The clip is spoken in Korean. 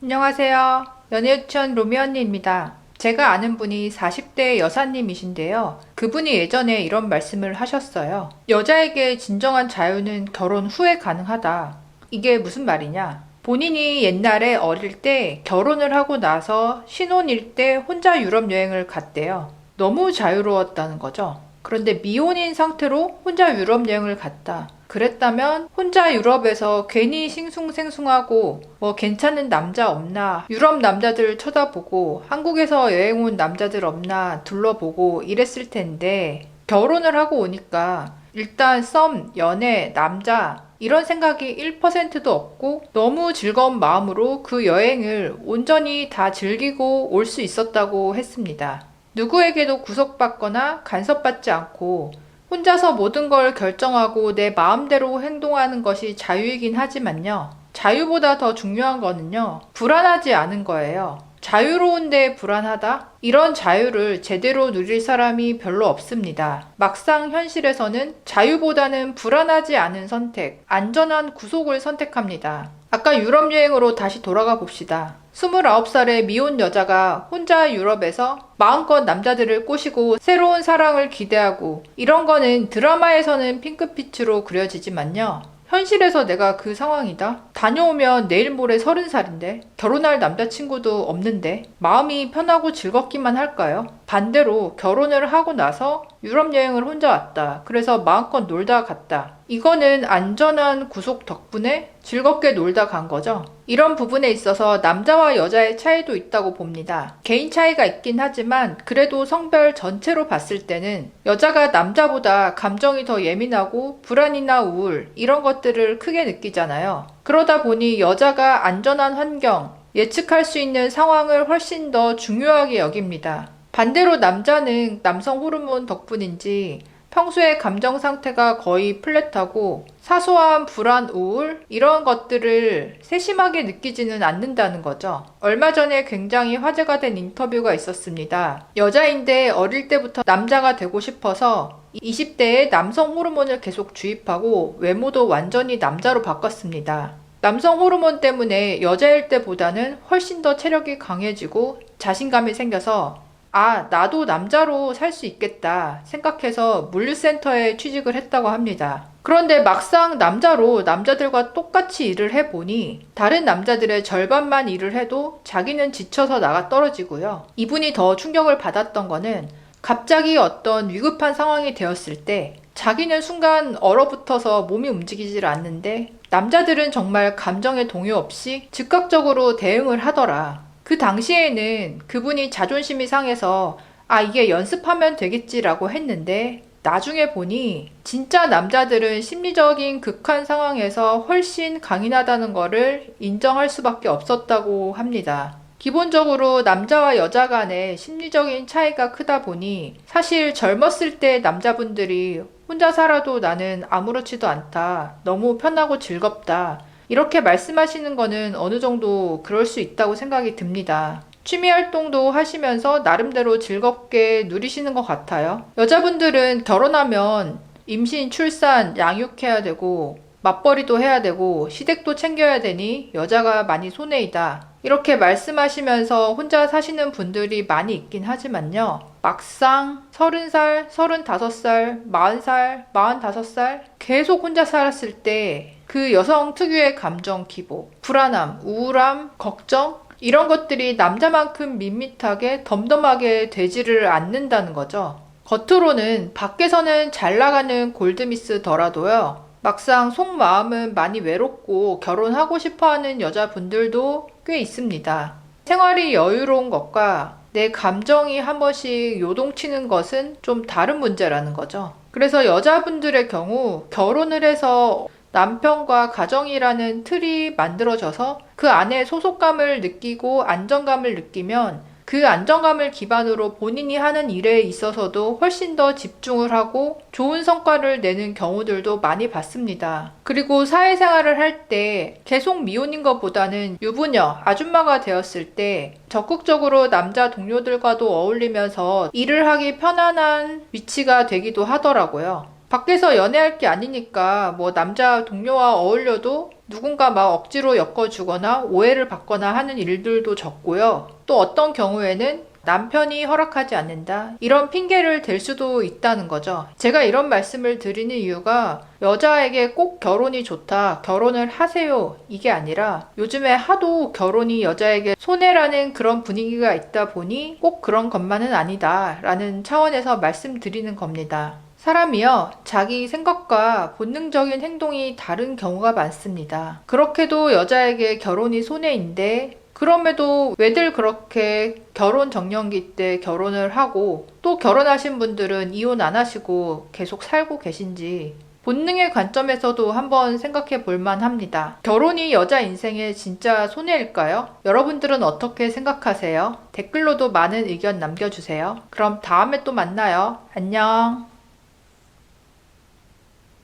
안녕하세요. 연애유치원 로미 언니입니다. 제가 아는 분이 40대 여사님이신데요. 그분이 예전에 이런 말씀을 하셨어요. 여자에게 진정한 자유는 결혼 후에 가능하다. 이게 무슨 말이냐? 본인이 옛날에 어릴 때 결혼을 하고 나서 신혼일 때 혼자 유럽 여행을 갔대요. 너무 자유로웠다는 거죠. 그런데 미혼인 상태로 혼자 유럽 여행을 갔다. 그랬다면 혼자 유럽에서 괜히 싱숭생숭하고 뭐 괜찮은 남자 없나 유럽 남자들 쳐다보고 한국에서 여행 온 남자들 없나 둘러보고 이랬을 텐데 결혼을 하고 오니까 일단 썸, 연애, 남자 이런 생각이 1%도 없고 너무 즐거운 마음으로 그 여행을 온전히 다 즐기고 올 수 있었다고 했습니다. 누구에게도 구속받거나 간섭받지 않고 혼자서 모든 걸 결정하고 내 마음대로 행동하는 것이 자유이긴 하지만요. 자유보다 더 중요한 거는요. 불안하지 않은 거예요. 자유로운데 불안하다? 이런 자유를 제대로 누릴 사람이 별로 없습니다. 막상 현실에서는 자유보다는 불안하지 않은 선택, 안전한 구속을 선택합니다. 아까 유럽 여행으로 다시 돌아가 봅시다. 29살의 미혼 여자가 혼자 유럽에서 마음껏 남자들을 꼬시고 새로운 사랑을 기대하고 이런 거는 드라마에서는 핑크빛으로 그려지지만요. 현실에서 내가 그 상황이다? 다녀오면 내일 모레 서른 살인데 결혼할 남자친구도 없는데 마음이 편하고 즐겁기만 할까요? 반대로 결혼을 하고 나서 유럽 여행을 혼자 왔다. 그래서 마음껏 놀다 갔다. 이거는 안전한 구속 덕분에 즐겁게 놀다 간 거죠. 이런 부분에 있어서 남자와 여자의 차이도 있다고 봅니다. 개인 차이가 있긴 하지만 그래도 성별 전체로 봤을 때는 여자가 남자보다 감정이 더 예민하고 불안이나 우울 이런 것들을 크게 느끼잖아요. 그러다 보니 여자가 안전한 환경, 예측할 수 있는 상황을 훨씬 더 중요하게 여깁니다. 반대로 남자는 남성 호르몬 덕분인지 평소에 감정 상태가 거의 플랫하고 사소한 불안, 우울 이런 것들을 세심하게 느끼지는 않는다는 거죠. 얼마 전에 굉장히 화제가 된 인터뷰가 있었습니다. 여자인데 어릴 때부터 남자가 되고 싶어서 20대에 남성 호르몬을 계속 주입하고 외모도 완전히 남자로 바꿨습니다. 남성 호르몬 때문에 여자일 때보다는 훨씬 더 체력이 강해지고 자신감이 생겨서 아, 나도 남자로 살 수 있겠다 생각해서 물류센터에 취직을 했다고 합니다. 그런데 막상 남자로 남자들과 똑같이 일을 해보니 다른 남자들의 절반만 일을 해도 자기는 지쳐서 나가 떨어지고요. 이분이 더 충격을 받았던 거는 갑자기 어떤 위급한 상황이 되었을 때 자기는 순간 얼어붙어서 몸이 움직이질 않는데 남자들은 정말 감정의 동요 없이 즉각적으로 대응을 하더라. 그 당시에는 그분이 자존심이 상해서 아, 이게 연습하면 되겠지라고 했는데 나중에 보니 진짜 남자들은 심리적인 극한 상황에서 훨씬 강인하다는 거를 인정할 수밖에 없었다고 합니다. 기본적으로 남자와 여자 간의 심리적인 차이가 크다 보니 사실 젊었을 때 남자분들이 혼자 살아도 나는 아무렇지도 않다. 너무 편하고 즐겁다. 이렇게 말씀하시는 거는 어느 정도 그럴 수 있다고 생각이 듭니다. 취미 활동도 하시면서 나름대로 즐겁게 누리시는 것 같아요. 여자분들은 결혼하면 임신, 출산, 양육해야 되고 맞벌이도 해야 되고 시댁도 챙겨야 되니 여자가 많이 손해이다. 이렇게 말씀하시면서 혼자 사시는 분들이 많이 있긴 하지만요. 막상 30살, 35살, 40살, 45살 계속 혼자 살았을 때 그 여성 특유의 감정 기복, 불안함, 우울함, 걱정 이런 것들이 남자만큼 밋밋하게 덤덤하게 되지를 않는다는 거죠. 겉으로는 밖에서는 잘 나가는 골드미스더라도요. 막상 속마음은 많이 외롭고 결혼하고 싶어 하는 여자분들도 꽤 있습니다. 생활이 여유로운 것과 내 감정이 한 번씩 요동치는 것은 좀 다른 문제라는 거죠. 그래서 여자분들의 경우 결혼을 해서 남편과 가정이라는 틀이 만들어져서 그 안에 소속감을 느끼고 안정감을 느끼면 그 안정감을 기반으로 본인이 하는 일에 있어서도 훨씬 더 집중을 하고 좋은 성과를 내는 경우들도 많이 봤습니다. 그리고 사회생활을 할 때 계속 미혼인 것보다는 유부녀, 아줌마가 되었을 때 적극적으로 남자 동료들과도 어울리면서 일을 하기 편안한 위치가 되기도 하더라고요. 밖에서 연애할 게 아니니까 뭐 남자 동료와 어울려도 누군가 막 억지로 엮어주거나 오해를 받거나 하는 일들도 적고요. 또 어떤 경우에는 남편이 허락하지 않는다. 이런 핑계를 댈 수도 있다는 거죠. 제가 이런 말씀을 드리는 이유가 여자에게 꼭 결혼이 좋다, 결혼을 하세요. 이게 아니라 요즘에 하도 결혼이 여자에게 손해라는 그런 분위기가 있다 보니 꼭 그런 것만은 아니다. 라는 차원에서 말씀드리는 겁니다. 사람이요, 자기 생각과 본능적인 행동이 다른 경우가 많습니다. 그렇게도 여자에게 결혼이 손해인데, 그럼에도 왜들 그렇게 결혼 정년기 때 결혼을 하고, 또 결혼하신 분들은 이혼 안 하시고 계속 살고 계신지, 본능의 관점에서도 한번 생각해 볼 만 합니다. 결혼이 여자 인생의 진짜 손해일까요? 여러분들은 어떻게 생각하세요? 댓글로도 많은 의견 남겨주세요. 그럼 다음에 또 만나요. 안녕.